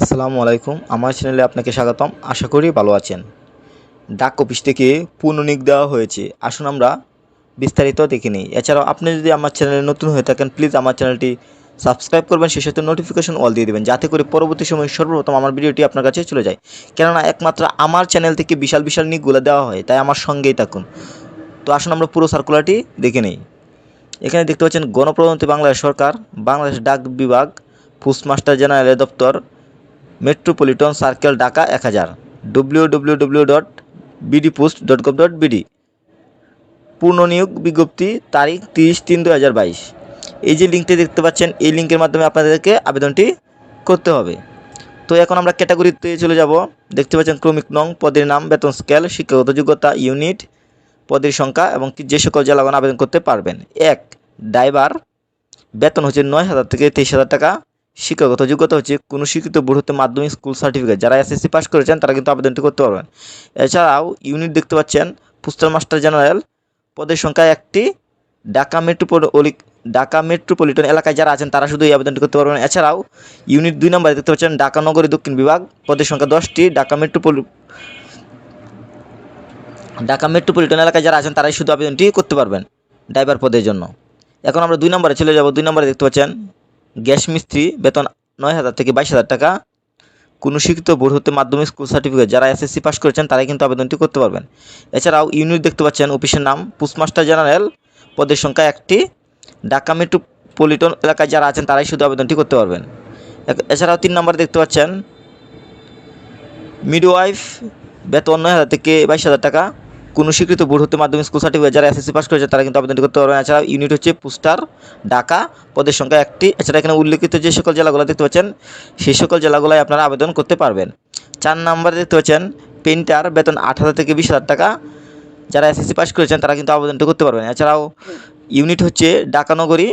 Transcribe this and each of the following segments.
আসসালামু আলাইকুম, আমার চ্যানেলে আপনাকে স্বাগতম। আশা করি ভালো আছেন। ডাক অফিস থেকে পুনর্নিক দেওয়া হয়েছে। আসুন আমরা বিস্তারিত দেখে নিই। এছাড়াও আপনি যদি আমার চ্যানেলে নতুন হয়ে থাকেন, প্লিজ আমার চ্যানেলটি সাবস্ক্রাইব করবেন, সেই সাথে নোটিফিকেশন অল দিয়ে দেবেন, যাতে করে পরবর্তী সময় সর্বপ্রথম আমার ভিডিওটি আপনার কাছে চলে যায়। কেননা একমাত্র আমার চ্যানেল থেকে বিশাল বিশাল নিকগুলো দেওয়া হয়, তাই আমার সঙ্গেই থাকুন। তো আসুন আমরা পুরো সার্কুলারটি দেখে নিই। এখানে দেখতে পাচ্ছেন গণপ্রজাতন্ত্রী বাংলাদেশ সরকার, বাংলাদেশ ডাক বিভাগ, পোস্টমাস্টার জেনারেলের দপ্তর মেট্রোপলিটন সার্কেল ঢাকা এক হাজার W W W dot post dot dot BD পূর্ণনিয়োগ বিজ্ঞপ্তি তারিখ তিরিশ তিন দু হাজার বাইশ এই যে লিঙ্কটি দেখতে পাচ্ছেন, এই লিঙ্কের মাধ্যমে আপনাদেরকে আবেদনটি করতে হবে। তো এখন আমরা ক্যাটাগরিতে চলে যাব। দেখতে পাচ্ছেন, ক্রমিক নং, পদের নাম, বেতন স্কেল শিক্ষাগত যোগ্যতা ইউনিট পদের সংখ্যা এবং যে সকল জেলাগণ আবেদন করতে পারবেন। এক ড্রাইভার বেতন হচ্ছে নয় হাজার থেকে তেইশ হাজার টাকা। শিক্ষাগত যোগ্যতা হচ্ছে কোনো শিক্ষিত বোর্ড হতে মাধ্যমিক স্কুল সার্টিফিকেট। যারা এসএসসি পাস করেছেন, তারা কিন্তু আবেদনটি করতে পারবেন। এছাড়াও ইউনিট দেখতে পাচ্ছেন পোস্টাল মাস্টার জেনারেল পদের সংখ্যা একটি। ঢাকা মেট্রোপলি, ঢাকা মেট্রোপলিটন এলাকায় যারা আছেন, তারা শুধু এই আবেদনটি করতে পারবেন। এছাড়াও ইউনিট দুই নম্বরে দেখতে পাচ্ছেন, ঢাকা নগরী দক্ষিণ বিভাগ পদের সংখ্যা দশটি। ঢাকা মেট্রোপলি, ঢাকা মেট্রোপলিটন এলাকায় যারা আছেন, তারাই শুধু আবেদনটি করতে পারবেন ড্রাইভার পদের জন্য। এখন আমরা দুই নম্বরে চলে যাব। দুই নম্বরে দেখতে পাচ্ছেন গ্যাস মিস্ত্রি, বেতন নয় হাজার থেকে বাইশ হাজার টাকা। কোনো শিক্ষিত বোর্ড হতে মাধ্যমিক স্কুল সার্টিফিকেট যারা এসএসসি পাস করেছেন, তারাই কিন্তু আবেদনটি করতে পারবেন। এছাড়াও ইউনিট দেখতে পাচ্ছেন, অফিসের নাম পোস্টমাস্টার জেনারেল, পদের সংখ্যা একটি। ঢাকা মেট্রোপলিটন এলাকায় যারা আছেন, তারাই শুধু আবেদনটি করতে পারবেন। এছাড়াও তিন নম্বরে দেখতে পাচ্ছেন, মিডওয়াইফ, বেতন নয় হাজার থেকে বাইশ হাজার টাকা। কোনো স্বীকৃত বোর্ড হতে মাধ্যমিক স্কুল সার্টিফিকেট যারা এসএসসি পাস করেছে, তারা কিন্তু আবেদনটি করতে পারবেন এছাড়াও ইউনিট হচ্ছে পোস্টার, ঢাকা, পদের সংখ্যা একটি। এছাড়া এখানে উল্লেখিত যে সকল জেলাগুলো দেখতে পাচ্ছেন, সেই সকল জেলাগুলোয় আপনারা আবেদন করতে পারবেন। চার নম্বরে দেখতে পাচ্ছেন পেন্টার বেতন আট হাজার থেকে বিশ হাজার টাকা। যারা এসএসসি পাস করেছেন, তারা কিন্তু আবেদনটি করতে পারবেন। এছাড়াও ইউনিট হচ্ছে ঢাকা নগরী,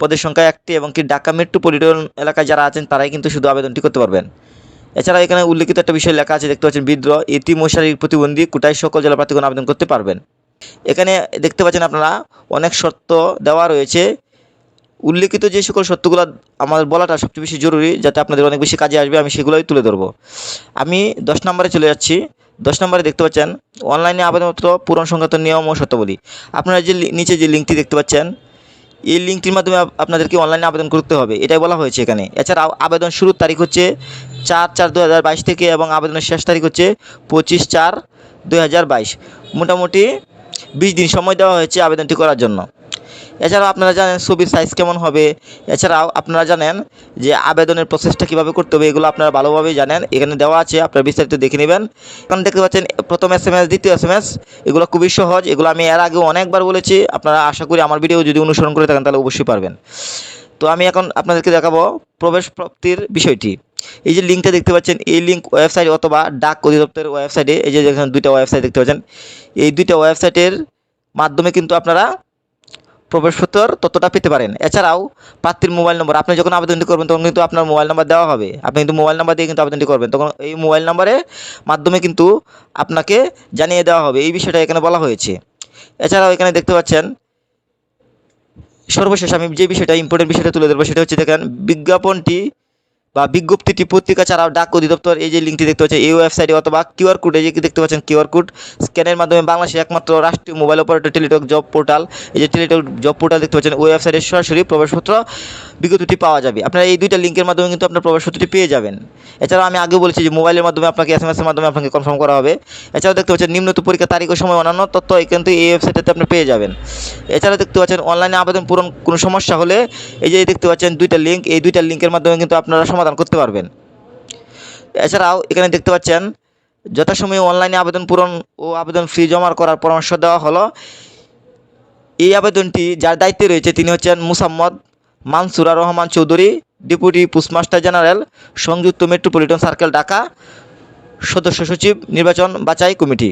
পদের সংখ্যা একটি এবং কি ঢাকা মেট্রোপলিটন এলাকায় যারা আছেন, তারাই কিন্তু শুধু আবেদনটি করতে পারবেন। এছাড়া এখানে উল্লেখিত একটা বিষয় লেখা আছে, দেখতে পাচ্ছেন বিদ্রোহ এতিম ও শারীরিক প্রতিবন্ধী, কোটায় সকল জেলা প্রার্থীগণ আবেদন করতে পারবেন। এখানে দেখতে পাচ্ছেন আপনারা অনেক শর্ত দেওয়া রয়েছে। উল্লেখিত যে সকল শর্তগুলো আমার বলাটা সবচেয়ে বেশি জরুরি, যাতে আপনাদের অনেক বেশি কাজে আসবে, আমি সেগুলোই তুলে ধরবো। আমি দশ নম্বরে চলে যাচ্ছি। দশ নম্বরে দেখতে পাচ্ছেন, অনলাইনে আবেদনপত্র পূরণ সংক্রান্ত নিয়ম ও শর্তাবলী। আপনারা যে নিচে যে লিঙ্কটি দেখতে পাচ্ছেন, এই লিঙ্কটির মাধ্যমে আপনাদেরকে অনলাইনে আবেদন করতে হবে, এটাই বলা হয়েছে এখানে। এছাড়া আবেদন শুরুর তারিখ হচ্ছে চার চার দু থেকে এবং আবেদনের শেষ তারিখ হচ্ছে পঁচিশ চার দু মোটামুটি বিশ দিন সময় দেওয়া হয়েছে আবেদনটি করার জন্য। এছাড়াও আপনারা জানেন ছবির সাইজ কেমন হবে। এছাড়াও আপনারা জানেন যে আবেদনের প্রসেসটা কীভাবে করতে হবে, এগুলো আপনারা ভালোভাবেই জানেন। এখানে দেওয়া আছে, আপনারা বিস্তারিত দেখে নেবেন। এখন দেখতে পাচ্ছেন, প্রথম এস এম এস দ্বিতীয় এস এম এস এগুলো খুবই সহজ। এগুলো আমি এর আগেও অনেকবার বলেছি। আপনারা আশা করি আমার ভিডিও যদি অনুসরণ করে থাকেন, তাহলে অবশ্যই পারবেন। তো আমি এখন আপনাদেরকে দেখাবো প্রবেশ প্রাপ্তির বিষয়টি। এই যে লিঙ্কটা দেখতে পাচ্ছেন, এই লিঙ্ক ওয়েবসাইট অথবা ডাক অধিদপ্তরের ওয়েবসাইটে এই যে এখানে দুইটা ওয়েবসাইট দেখতে পাচ্ছেন, এই দুইটা ওয়েবসাইটের মাধ্যমে কিন্তু আপনারা প্রবেশপত্র তথ্যটা পেতে পারেন। এছাড়াও প্রার্থীর মোবাইল নম্বর আপনি যখন আবেদনটি করবেন, তখন কিন্তু আপনার মোবাইল নাম্বার দেওয়া হবে। আপনি কিন্তু মোবাইল নাম্বার দিয়ে কিন্তু আবেদনটি করবেন। তখন এই মোবাইল নাম্বারের মাধ্যমে কিন্তু আপনাকে জানিয়ে দেওয়া হবে। এই বিষয়টা এখানে বলা হয়েছে। এছাড়াও এখানে দেখতে পাচ্ছেন, সর্বশেষ আমি যে বিষয়টা ইম্পর্টেন্ট বিষয়টা তুলে ধরবো, সেটা হচ্ছে দেখেন, বিজ্ঞাপনটি বা বিজ্ঞপ্তিটি পত্রিকা ছাড়াও ডাক অধিদপ্তর, এই যে লিঙ্কটি দেখতে পাচ্ছেন, এই ওয়েবসাইটে অথবা কিউআর কোড এই যে দেখতে পাচ্ছেন কিউআর কোড স্ক্যানের মাধ্যমে বাংলাদেশের একমাত্র রাষ্ট্রীয় mobile operator Teletalk job portal এই যে টেলিটক জব পোর্টাল দেখতে পাচ্ছেন, ওই ওয়েবসাইটে সরাসরি প্রবেশপত্র বিজ্ঞপ্তিটি পাওয়া যাবে। আপনারা এই দুইটা লিঙ্কের মাধ্যমে কিন্তু আপনার প্রবেশপত্রটি পেয়ে যাবেন। এছাড়াও আমি আগে বলেছি যে মোবাইলের মাধ্যমে আপনাকে এস এম এসের মাধ্যমে আপনাকে কনফার্ম করা হবে। এছাড়াও দেখতে পাচ্ছেন নিম্নত পরীক্ষা তারিখ ও সময় অন্যান্য তথ্য কিন্তু এই ওয়েবসাইটে আপনি পেয়ে যাবেন। এছাড়া দেখতে পাচ্ছেন অনলাইনে আবেদন পূরণ কোনো সমস্যা হলে এই যে দেখতে পাচ্ছেন, দুইটা লিঙ্ক এই দুইটা লিঙ্কের মাধ্যমে কিন্তু আপনারা সমাধান করতে পারবেন। এছাড়াও এখানে দেখতে পাচ্ছেন, যথাসময়ে অনলাইনে আবেদন পূরণ ও আবেদন ফি জমা করার পরামর্শ দেওয়া হলো। এই আবেদনটি যার দায়িত্বে রয়েছে তিনি হচ্ছেন Musammad Mansura Rahman Chowdhury, deputy postmaster general, সংযুক্ত মেট্রোপলিটন সার্কেল, ঢাকা, সদস্য সচিব, নির্বাচন বাছাই কমিটি।